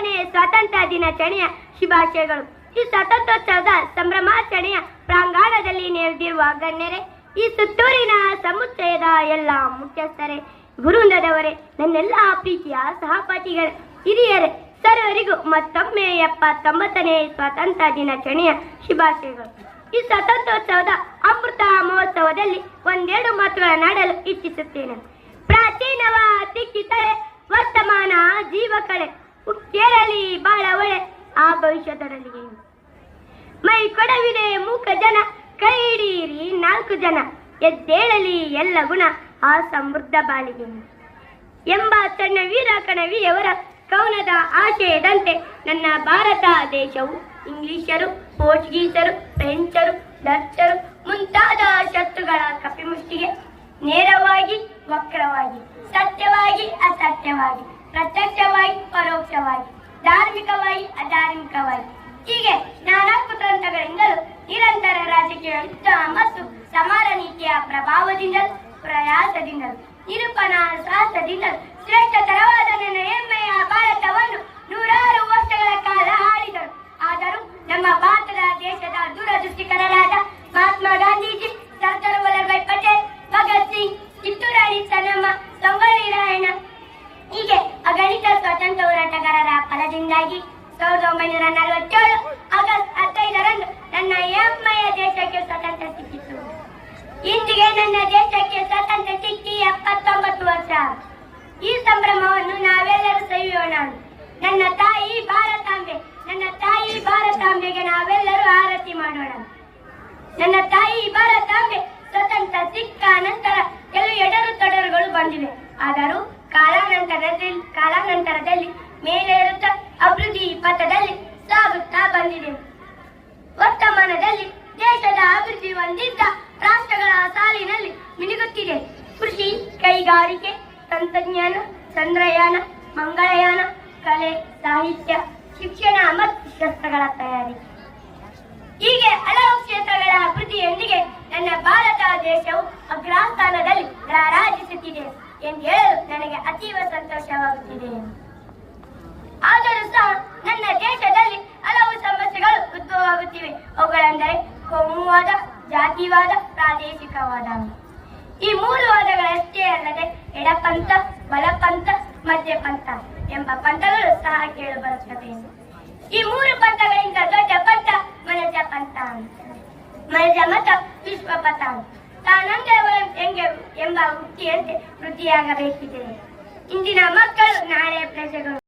ತೊಂಬತ್ತನೇ ಸ್ವಾತಂತ್ರ್ಯ ದಿನಾಚರಣೆಯ ಶುಭಾಶಯಗಳು. ಈ ಸ್ವಾತಂತ್ರ್ಯೋತ್ಸವದ ಸಂಭ್ರಮಾಚರಣೆಯ ಪ್ರಾಂಗಣದಲ್ಲಿ ನೆರೆದಿರುವ ಗಣ್ಯರೇ, ಈ ಸುತ್ತೂರಿನ ಸಮುಚ್ಚಯದ ಎಲ್ಲ ಮುಖ್ಯಸ್ಥರೇ, ಗುರುಂದದವರೇ, ನನ್ನೆಲ್ಲ ಪ್ರೀತಿಯ ಸಹಪಾಠಿಗಳೇ, ಹಿರಿಯರೇ, ಸರ್ವರಿಗೂ ಮತ್ತೊಮ್ಮೆ ಎಪ್ಪತ್ತೊಂಬತ್ತನೇ ಸ್ವಾತಂತ್ರ್ಯ ದಿನಾಚರಣೆಯ ಶುಭಾಶಯಗಳು. ಈ ಸ್ವಾತಂತ್ರ್ಯೋತ್ಸವದ ಅಮೃತ ಮಹೋತ್ಸವದಲ್ಲಿ ಒಂದೆರಡು ಮಾತುಗಳನ್ನಾಡಲು ಇಚ್ಛಿಸುತ್ತೇನೆ. ಪ್ರಾಚೀನವ ತಿಕ್ಕಿತರೆ ವರ್ತಮಾನ ಜೀವ ಕಳೆ ಕೇಳಲಿ ಬಹಳ ಒಳೆ ಆ ಭವಿಷ್ಯದರಲ್ಲಿ ಮೈ ಕೊಡವಿದೆ ಮೂಕ ಜನ, ಕೈ ಹಿಡಿಯಿರಿ ನಾಲ್ಕು ಜನ. ಎದ್ದೇಳಲಿ ಎಲ್ಲ ಗುಣ ಆ ಸಮೃದ್ಧ ಬಾಳಿಗೆ. ಎಂಬ ತನ್ನ ವೀರ ಕಣವಿಯವರ ಕೌನದ ಆಶಯದಂತೆ ನನ್ನ ಭಾರತ ದೇಶವು ಇಂಗ್ಲಿಷರು, ಪೋರ್ಚುಗೀಸರು, ಫ್ರೆಂಚರು, ಡಚ್ಚರು ಮುಂತಾದ ಶತ್ರುಗಳ ಕಪಿಮುಷ್ಟಿಗೆ ನೇರವಾಗಿ ವಕ್ರವಾಗಿ, ಸತ್ಯವಾಗಿ, ಅಸತ್ಯವಾಗಿ ಪ್ರತ್ಯಕ್ಷವಾಗಿ, ಪರೋಕ್ಷವಾಗಿ, ಧಾರ್ಮಿಕವಾಗಿ, ಅಧಾರ್ಮಿಕವಾಗಿ. ಹೀಗೆ ನಾನಾ ಕುತಂತ್ರಗಳಿಂದಲೂ ನಿರಂತರ ರಾಜಕೀಯ ಯುದ್ಧ ಮತ್ತು ಸಮಾನ ನೀತಿಯ ಪ್ರಭಾವದಿಂದಲೂ, ಪ್ರಯಾಸದಿಂದಲೂ, ನಿರೂಪಣಾ ಸಾಹಸದಿಂದಲೂ ಶ್ರೇಷ್ಠತರವಾದ ನನ್ನ ಹೆಮ್ಮೆಯ ಭಾರತವನ್ನು ನೂರಾರು ವರ್ಷಗಳ ಕಾಲ ಆಳಿದರು. ಆದರೂ ನಮ್ಮ ಸ್ವಾತಂತ್ರ್ಯ ಹೋರಾಟಗಾರರ ಫಲದಿಂದಾಗಿ ಸಾವಿರದ ಒಂಬೈನೂರ ನಲವತ್ತೇಳು ಆಗಸ್ಟ್ ಹತ್ತೈದರಂದು ನನ್ನ ಹೆಮ್ಮೆಯ ದೇಶಕ್ಕೆ ಸ್ವಾತಂತ್ರ್ಯ ಸಿಕ್ಕಿತು. ಇಂದಿಗೆ ನನ್ನ ದೇಶಕ್ಕೆ ಸ್ವಾತಂತ್ರ್ಯ ಸಿಕ್ಕಿ ಎಪ್ಪತ್ತೊಂಬತ್ತು ವರ್ಷ. ಈ ಸಂಭ್ರಮವನ್ನು ನಾವೆಲ್ಲರೂ ಸವಿಯೋಣ. ನನ್ನ ತಾಯಿ ಭಾರತಾಂಬೆ, ನನ್ನ ತಾಯಿ ಭಾರತಾಂಬೆಗೆ ನಾವೆಲ್ಲರೂ ಆರತಿ ಮಾಡೋಣ. ನನ್ನ ತಾಯಿ ಭಾರತಾಂಬೆ ಸ್ವತಂತ್ರ ಸಿಕ್ಕ ನಂತರ ಕೆಲವು ಎಡರು ತೊಡರುಗಳು ಬಂದಿವೆ. ಆದರೂ ಕಾಲಾನಂತರದಲ್ಲಿ ಕಾಲಾನಂತರದಲ್ಲಿ ಮೇಲೇರುತ್ತಾ ಅಭಿವೃದ್ಧಿ ಪಥದಲ್ಲಿ ಸಾಗುತ್ತಾ ಬಂದಿದೆ. ವರ್ತಮಾನದಲ್ಲಿ ದೇಶದ ಅಭಿವೃದ್ಧಿ ಹೊಂದಿದ್ದ ರಾಷ್ಟ್ರಗಳ ಸಾಲಿನಲ್ಲಿ ಮಿನುಗುತ್ತಿದೆ. ಕೃಷಿ, ಕೈಗಾರಿಕೆ, ತಂತ್ರಜ್ಞಾನ, ಚಂದ್ರಯಾನ, ಮಂಗಳಯಾನ, ಕಲೆ, ಸಾಹಿತ್ಯ, ಶಿಕ್ಷಣ ಮತ್ತು ಶಸ್ತ್ರಗಳ ತಯಾರಿ. ಹೀಗೆ ಹಲವು ಕ್ಷೇತ್ರಗಳ ಅಭಿವೃದ್ಧಿಯೊಂದಿಗೆ ನನ್ನ ಭಾರತ ದೇಶವು ಅಗ್ರಸ್ಥಾನದಲ್ಲಿ ರಾರಾಜಿಸುತ್ತಿದೆ ಎಂದು ಹೇಳಲು ನನಗೆ ಅತೀವ ಸಂತೋಷವಾಗುತ್ತಿದೆ. ಆದರೂ ಸಹ ನನ್ನ ದೇಶದಲ್ಲಿ ಹಲವು ಸಮಸ್ಯೆಗಳು ಉದ್ಭವವಾಗುತ್ತಿವೆ. ಅವುಗಳೆಂದರೆ ಕೋಮುವಾದ, ಜಾತಿವಾದ, ಪ್ರಾದೇಶಿಕವಾದ. ಈ ಮೂರು ವಾದಗಳಷ್ಟೇ ಅಲ್ಲದೆ ಎಡಪಂಥ, ಬಲಪಂಥ, ಮಧ್ಯಪಂಥ ಎಂಬ ಪಂಥಗಳು ಸಹ ಕೇಳಿಬರುತ್ತವೆ ಈ ಮೂರು ಪಂಥಗಳಿಂದ ದೊಡ್ಡ ಪಂಥ ಮನಜ ಪಂಥ ಮನಜ ಮತ ವಿಶ್ವ ಪಥ ಎಂಬ ವೃತ್ತಿಯಾಗಬೇಕಿದೆ ಇಂದಿನ ಮಕ್ಕಳು ನಾಳೆ ಪ್ರಜೆಗಳು.